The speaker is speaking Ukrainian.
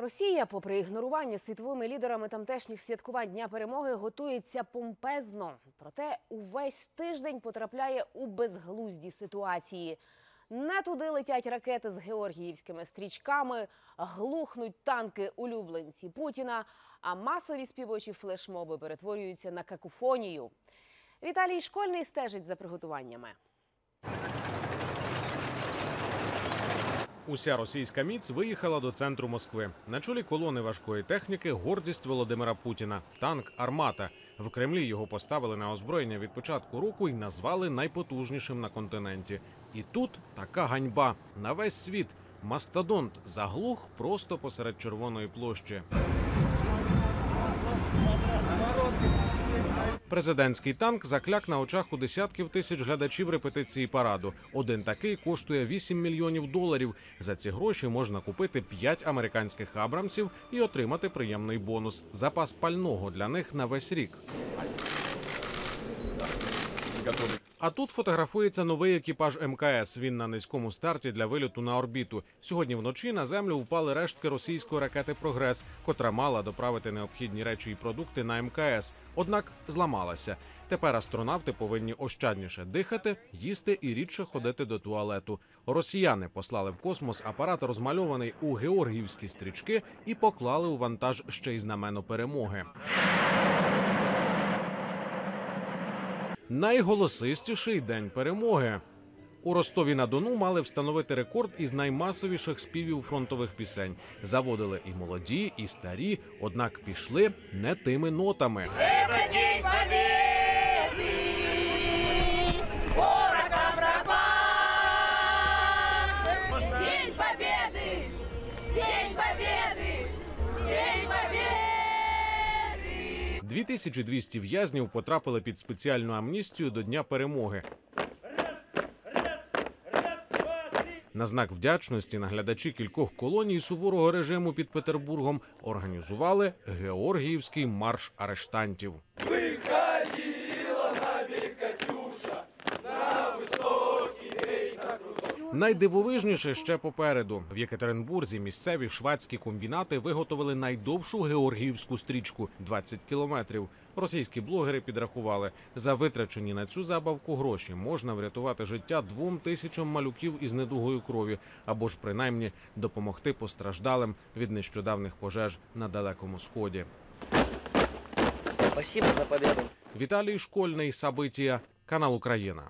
Росія, попри ігнорування світовими лідерами тамтешніх святкувань Дня перемоги, готується помпезно. Проте увесь тиждень потрапляє у безглузді ситуації. Не туди летять ракети з георгіївськими стрічками, глухнуть танки улюбленці Путіна, а масові співочі флешмоби перетворюються на какофонію. Віталій Школьний стежить за приготуваннями. Уся російська міць виїхала до центру Москви. На чолі колони важкої техніки гордість Володимира Путіна. Танк Армата. В Кремлі його поставили на озброєння від початку року і назвали найпотужнішим на континенті. І тут така ганьба на весь світ. Мастодонт заглух просто посеред червоної площі. Президентський танк закляк на очах у десятків тисяч глядачів репетиції параду. Один такий коштує 8 мільйонів доларів. За ці гроші можна купити 5 американських абрамців і отримати приємний бонус запас пального для них на весь рік. А тут фотографується новий екіпаж МКС. Він на низькому старті для вильоту на орбіту. Сьогодні вночі на землю впали рештки російської ракети Прогрес, котра мала доправити необхідні речі і продукти на МКС. Однак зламалася. Тепер астронавти повинні ощадніше дихати, їсти і рідше ходити до туалету. Росіяни послали в космос апарат, розмальований у георгіївські стрічки, і поклали у вантаж ще й знамено перемоги. Найголосистіший день перемоги. У Ростові на Дону мали встановити рекорд із наймасовіших співів фронтових пісень. Заводили і молоді, і старі, однак пішли не тими нотами. Победы! 2200 в'язнів потрапили під спеціальну амністію до Дня перемоги. На знак вдячності наглядачі кількох колоній суворого режиму під Петербургом організували Георгіївський марш арештантів. Найдивовижніше ще попереду. В Єкатеринбурзі місцеві швадські комбінати виготовили найдовшу георгіївську стрічку 20 кілометрів. Російські блогери підрахували, за витрачені на цю забавку гроші можна врятувати життя двом тисячам малюків із недугою крові, або ж принаймні допомогти постраждалим від нещодавних пожеж на далекому сході. Спасибо за победу. Віталій Школьний Сабитія, канал Україна.